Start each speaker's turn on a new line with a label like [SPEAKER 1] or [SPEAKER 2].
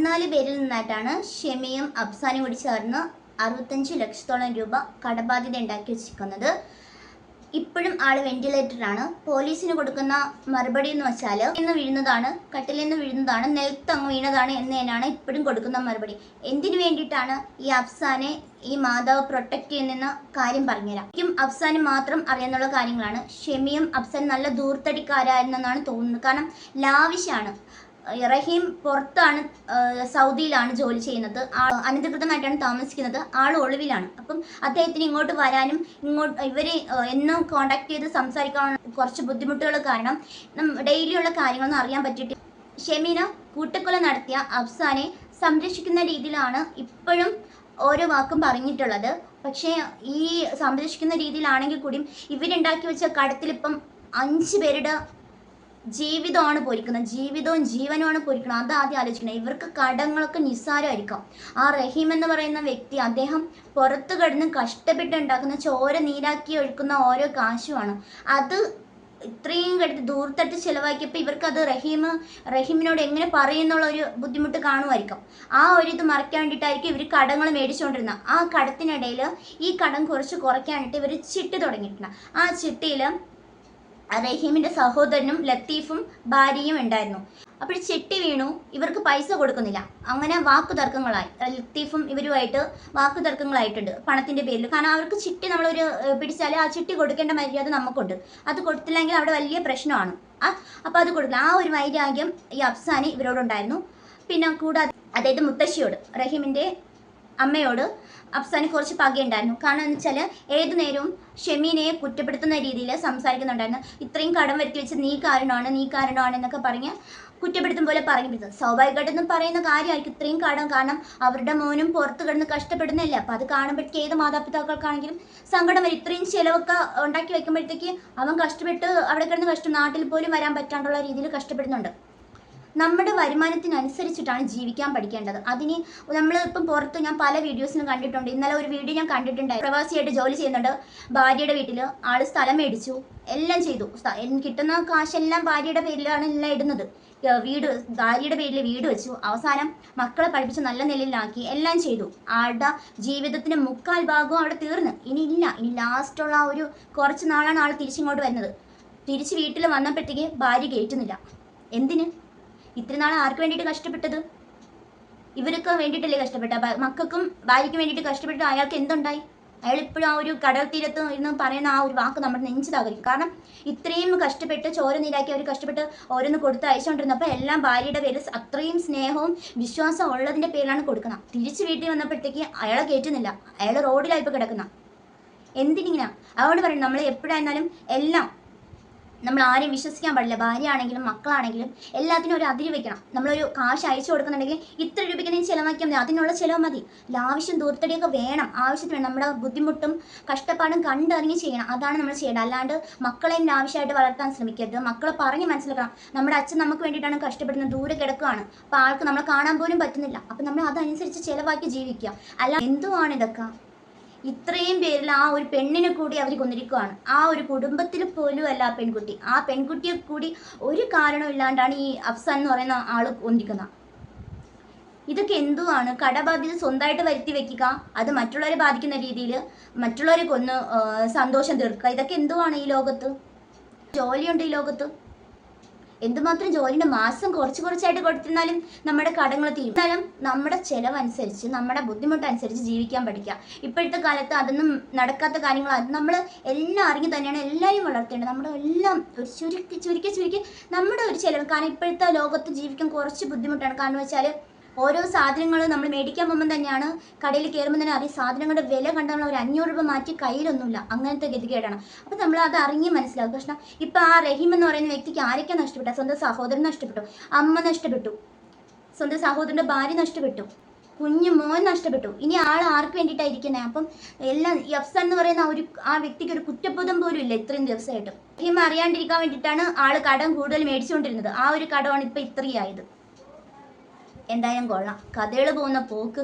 [SPEAKER 1] പതിനാല് പേരിൽ നിന്നായിട്ടാണ് ഷെമിയും അഫ്സാനും കൂടി ചേർന്ന് അറുപത്തഞ്ച് ലക്ഷത്തോളം രൂപ കടബാധ്യത ഉണ്ടാക്കി വെച്ചിരിക്കുന്നത്. ഇപ്പോഴും ആൾ വെന്റിലേറ്ററാണ്. പോലീസിന് കൊടുക്കുന്ന മറുപടി എന്ന് വെച്ചാൽ ഇന്ന് വീഴുന്നതാണ് കട്ടിലിൽ നിന്ന് വീഴുന്നതാണ് നിലത്ത് അങ്ങ് വീണതാണ് എന്ന് തന്നെയാണ് ഇപ്പോഴും കൊടുക്കുന്ന മറുപടി. എന്തിനു വേണ്ടിയിട്ടാണ് ഈ അഫ്സാനെ ഈ മാതാവ് പ്രൊട്ടക്ട് ചെയ്യുന്ന കാര്യം പറഞ്ഞുതരാം. എനിക്കും അഫ്സാന് മാത്രം അറിയാന്നുള്ള കാര്യങ്ങളാണ്. ഷെമിയും അഫ്സാൻ നല്ല ദൂർത്തടിക്കാരായിരുന്നെന്നാണ് തോന്നുന്നത്. കാരണം ലാവിഷാണ് റഹീം പുറത്താണ് സൗദിയിലാണ് ജോലി ചെയ്യുന്നത്. ആൾ അനധികൃതമായിട്ടാണ് താമസിക്കുന്നത്. ആൾ ഒളിവിലാണ്. അപ്പം അദ്ദേഹത്തിന് ഇങ്ങോട്ട് വരാനും ഇങ്ങോട്ട് ഇവരെ എന്നും കോണ്ടാക്ട് ചെയ്ത് സംസാരിക്കാൻ കുറച്ച് ബുദ്ധിമുട്ടുകൾ കാരണം ഡെയിലിയുള്ള കാര്യങ്ങളൊന്നും അറിയാൻ പറ്റിയിട്ട് ഷെമീന കൂട്ടക്കൊല നടത്തിയ അഫ്സാനെ സംരക്ഷിക്കുന്ന രീതിയിലാണ് ഇപ്പോഴും ഓരോ വാക്കും പറഞ്ഞിട്ടുള്ളത്. പക്ഷേ ഈ സംരക്ഷിക്കുന്ന രീതിയിലാണെങ്കിൽ കൂടിയും ഇവരുണ്ടാക്കി വെച്ച കടത്തിലിപ്പം അഞ്ച് പേരുടെ ജീവിതമാണ് പൊരിക്കുന്നത്. ജീവിതവും ജീവനുമാണ് പൊരിക്കുന്നത് അത് ആദ്യം ആലോചിക്കണം. ഇവർക്ക് കടങ്ങളൊക്കെ നിസ്സാരമായിരിക്കാം. ആ റഹീം എന്ന് പറയുന്ന വ്യക്തി അദ്ദേഹം പുറത്തു കിടന്ന് കഷ്ടപ്പെട്ടുണ്ടാക്കുന്ന ചോര നീരാക്കി ഒഴുക്കുന്ന ഓരോ കാശുമാണ്. അത് ഇത്രയും കടുത്ത് ദൂർത്തട്ട് ചിലവാക്കിയപ്പോൾ ഇവർക്ക് അത് റഹീം റഹീമിനോട് എങ്ങനെ പറയുന്നുള്ള ഒരു ബുദ്ധിമുട്ട് കാണുമായിരിക്കും. ആ ഒരു ഇത് മറയ്ക്കാൻ വേണ്ടിയിട്ടായിരിക്കും ഇവർ കടങ്ങൾ മേടിച്ചുകൊണ്ടിരുന്നത് ആ കടത്തിനിടയിൽ ഈ കടം കുറച്ച് കുറയ്ക്കാനായിട്ട് ഇവർ ചിട്ടി തുടങ്ങിയിട്ടുണ്ട്. ആ ചിട്ടിയിൽ റഹീമിന്റെ സഹോദരനും ലത്തീഫും ഭാര്യയും ഉണ്ടായിരുന്നു. അപ്പോൾ ചെട്ടി വീണു. ഇവർക്ക് പൈസ കൊടുക്കുന്നില്ല. അങ്ങനെ വാക്കു തർക്കങ്ങളായി ലത്തീഫും ഇവരുമായിട്ട് വാക്കു തർക്കങ്ങളായിട്ടുണ്ട് പണത്തിന്റെ പേരിൽ. കാരണം അവർക്ക് ചിട്ടി നമ്മളൊരു പിടിച്ചാൽ ആ ചിട്ടി കൊടുക്കേണ്ട മര്യാദ നമുക്കുണ്ട്. അത് കൊടുത്തില്ലെങ്കിൽ അവിടെ വലിയ പ്രശ്നമാണ്. ആ അപ്പോൾ അത് കൊടുക്കില്ല. ആ ഒരു വൈരാഗ്യം ഈ അഫ്സാന് ഇവരോടുണ്ടായിരുന്നു. പിന്നെ കൂടാതെ അതായത് മുത്തശ്ശിയോട് റഹീമിന്റെ അമ്മയോട് അഫ്സാന് കുറച്ച് പകയുണ്ടായിരുന്നു. കാരണം എന്ന് വെച്ചാൽ ഏതു നേരവും ഷെമീനെ കുറ്റപ്പെടുത്തുന്ന രീതിയിൽ സംസാരിക്കുന്നുണ്ടായിരുന്നു. ഇത്രയും കടം വരുത്തി വെച്ച് നീ കാരണമാണ് നീ കാരണമാണ് എന്നൊക്കെ പറഞ്ഞ് കുറ്റപ്പെടുത്തും പോലെ പറഞ്ഞു പറയുന്നത് സ്വാഭാവികമായിട്ടൊന്നും പറയുന്ന കാര്യമായിരിക്കും ഇത്രയും കടം. കാരണം അവരുടെ മോനും പുറത്ത് കിടന്ന് കഷ്ടപ്പെടുന്നില്ല അപ്പം അത് കാണുമ്പോഴത്തേക്ക് ഏത് മാതാപിതാക്കൾക്കാണെങ്കിലും സങ്കടം വരും. ഇത്രയും ചിലവൊക്കെ ഉണ്ടാക്കി വെക്കുമ്പോഴത്തേക്ക് അവൻ കഷ്ടപ്പെട്ട് അവിടെ കിടന്ന് കഷ്ടം. നാട്ടിൽ പോലും വരാൻ പറ്റാണ്ടുള്ള രീതിയിൽ കഷ്ടപ്പെടുന്നുണ്ട്. നമ്മുടെ വരുമാനത്തിനനുസരിച്ചിട്ടാണ് ജീവിക്കാൻ പഠിക്കേണ്ടത്. അതിന് നമ്മൾ ഇപ്പം പുറത്ത് ഞാൻ പല വീഡിയോസിനും കണ്ടിട്ടുണ്ട്. ഇന്നലെ ഒരു വീഡിയോ ഞാൻ കണ്ടിട്ടുണ്ടായി പ്രവാസിയായിട്ട് ജോലി ചെയ്യുന്നുണ്ട്. ഭാര്യയുടെ വീട്ടിൽ ആൾ സ്ഥലം മേടിച്ചു. എല്ലാം ചെയ്തു. കിട്ടുന്ന കാശെല്ലാം ഭാര്യയുടെ പേരിലാണ് എല്ലാം ഇടുന്നത്. വീട് ഭാര്യയുടെ പേരിൽ വീട് വെച്ചു. അവസാനം മക്കളെ പഠിപ്പിച്ച് നല്ല നിലയിലാക്കി. എല്ലാം ചെയ്തു. ആളുടെ ജീവിതത്തിന് മുക്കാൽ ഭാഗവും അവിടെ തീർന്ന്. ഇനി ഇല്ല. ഇനി ലാസ്റ്റുള്ള ആ ഒരു കുറച്ച് നാളാണ് ആൾ തിരിച്ചിങ്ങോട്ട് വരുന്നത്. തിരിച്ച് വീട്ടിൽ വന്നപ്പോഴത്തേക്ക് ഭാര്യ കയറ്റുന്നില്ല എന്തിന്? ഇത്ര നാൾ ആർക്ക് വേണ്ടിയിട്ട് കഷ്ടപ്പെട്ടത്? ഇവർക്ക് വേണ്ടിയിട്ടല്ലേ കഷ്ടപ്പെട്ട മക്കൾക്കും ഭാര്യയ്ക്കും വേണ്ടിയിട്ട് കഷ്ടപ്പെട്ടിട്ട് അയാൾക്ക് എന്തുണ്ടായി? അയാൾ ഇപ്പോഴും ആ ഒരു കടൽ തീരത്ത് ഇരുന്ന് പറയുന്ന ആ ഒരു വാക്ക് നമ്മുടെ നെഞ്ച് തകരും കാരണം ഇത്രയും കഷ്ടപ്പെട്ട് ചോര നീരാക്കി അവർ കഷ്ടപ്പെട്ട് ഓരോന്ന് കൊടുത്ത് അയച്ചുകൊണ്ടിരുന്നപ്പോൾ എല്ലാം ഭാര്യയുടെ പേരിൽ അത്രയും സ്നേഹവും വിശ്വാസവും ഉള്ളതിന്റെ പേരിലാണ് കൊടുക്കുന്നത് തിരിച്ച് വീട്ടിൽ വന്നപ്പോഴത്തേക്ക് അയാളെ കയറ്റുന്നില്ല. അയാൾ റോഡിലായിപ്പോൾ കിടക്കുന്ന. എന്തിനിങ്ങനെ? അതുകൊണ്ട് പറയും നമ്മൾ എപ്പോഴായിരുന്നാലും എല്ലാം നമ്മൾ ആരെയും വിശ്വസിക്കാൻ പാടില്ല. ഭാര്യ ആണെങ്കിലും മക്കളാണെങ്കിലും എല്ലാത്തിനും ഒരു അതിരി വെക്കണം. നമ്മളൊരു കാശ് അയച്ചു കൊടുക്കുന്നുണ്ടെങ്കിൽ ഇത്ര രൂപയ്ക്ക് നീ ചിലവാക്കിയാൽ മതി. അതിനുള്ള ചിലവ് മതി. ആവശ്യം ദൂർത്തടിയൊക്കെ വേണം. ആവശ്യത്തിന് വേണം നമ്മുടെ ബുദ്ധിമുട്ടും കഷ്ടപ്പാടും കണ്ടറിഞ്ഞ് ചെയ്യണം. അതാണ് നമ്മൾ ചെയ്യേണ്ടത്. അല്ലാണ്ട് മക്കളെ ആവശ്യമായിട്ട് വളർത്താൻ ശ്രമിക്കരുത്. മക്കളെ പറഞ്ഞ് മനസ്സിലാക്കണം. നമ്മുടെ അച്ഛൻ നമുക്ക് വേണ്ടിയിട്ടാണ് കഷ്ടപ്പെടുന്നത്. ദൂരെ കിടക്കുകയാണ് അപ്പോൾ ആൾക്ക് നമ്മളെ കാണാൻ പോലും പറ്റുന്നില്ല. അപ്പം നമ്മൾ അതനുസരിച്ച് ചിലവാക്കി ജീവിക്കുക. അല്ല എന്തുവാണ് ഇതൊക്കെ? ഇത്രയും പേരിൽ ആ ഒരു പെണ്ണിനെ കൂടി അവർ കൊന്നിരിക്കുകയാണ്. ആ ഒരു കുടുംബത്തിൽ പോലും അല്ല ആ പെൺകുട്ടി. ആ പെൺകുട്ടിയെ കൂടി ഒരു കാരണമില്ലാണ്ടാണ് ഈ അഫ്സാൻ എന്ന് പറയുന്ന ആൾ കൊന്നിരിക്കുന്നത്. ഇതൊക്കെ എന്തുവാണ്? കടബാധ്യത സ്വന്തമായിട്ട് വരുത്തി വെക്കുക അത് മറ്റുള്ളവരെ ബാധിക്കുന്ന രീതിയിൽ മറ്റുള്ളവരെ കൊന്ന് സന്തോഷം തീർക്കുക. ഇതൊക്കെ എന്തുവാണ് ഈ ലോകത്ത്? ജോലിയുണ്ട് ഈ ലോകത്ത്. എന്തുമാത്രം ജോലിയുടെ മാസം കുറച്ച് കുറച്ചായിട്ട് കൊടുത്തിരുന്നാലും നമ്മുടെ കടങ്ങൾ തീരുന്നാലും നമ്മുടെ ചെലവനുസരിച്ച് നമ്മുടെ ബുദ്ധിമുട്ടനുസരിച്ച് ജീവിക്കാൻ പഠിക്കുക. ഇപ്പോഴത്തെ കാലത്ത് അതൊന്നും നടക്കാത്ത കാര്യങ്ങൾ അത് നമ്മൾ എല്ലാം അറിഞ്ഞു തന്നെയാണ് എല്ലാവരും വളർത്തേണ്ടത്. നമ്മുടെ എല്ലാം ഒരു ചുരുക്കി ചുരുക്കി ചുരുക്കി നമ്മുടെ ഒരു ചെലവ് കാരണം ഇപ്പോഴത്തെ ലോകത്ത് ജീവിക്കാൻ കുറച്ച് ബുദ്ധിമുട്ടാണ്. കാരണം വെച്ചാൽ ഓരോ സാധനങ്ങളും നമ്മൾ മേടിക്കാൻ പോകുമ്പോൾ തന്നെയാണ് കടയിൽ കയറുമ്പോൾ തന്നെ അറിയാം സാധനങ്ങളുടെ വില കണ്ട് നമ്മൾ ഒരു അഞ്ഞൂറ് രൂപ മാറ്റി കയ്യിലൊന്നുമില്ല. അങ്ങനത്തെ ഗതികേടാണ്. അപ്പോൾ നമ്മൾ അത് അറിഞ്ഞ് മനസ്സിലാക്കും പക്ഷേ ഇപ്പം ആ റഹീം എന്ന് പറയുന്ന വ്യക്തിക്ക് ആരൊക്കെ നഷ്ടപ്പെട്ടു? സ്വന്തം സഹോദരൻ നഷ്ടപ്പെട്ടു. അമ്മ നഷ്ടപ്പെട്ടു. സ്വന്തം സഹോദരന്റെ ഭാര്യ നഷ്ടപ്പെട്ടു. കുഞ്ഞു മോൻ നഷ്ടപ്പെട്ടു. ഇനി ആൾ ആർക്ക് വേണ്ടിയിട്ടായിരിക്കുന്നത് അപ്പം എല്ലാം ഈ അഫ്സാൻ എന്ന് പറയുന്ന ഒരു ആ വ്യക്തിക്ക് ഒരു കുറ്റബോധം പോലും ഇല്ല ഇത്രയും ദിവസമായിട്ടും. റഹീം അറിയാണ്ടിരിക്കാൻ വേണ്ടിയിട്ടാണ് ആൾ കടം കൂടുതൽ മേടിച്ചുകൊണ്ടിരുന്നത്. ആ ഒരു കടമാണ് ഇപ്പം ഇത്രയായത് എന്തായാലും കൊള്ളാം. കഥകൾ പോകുന്ന പോക്ക്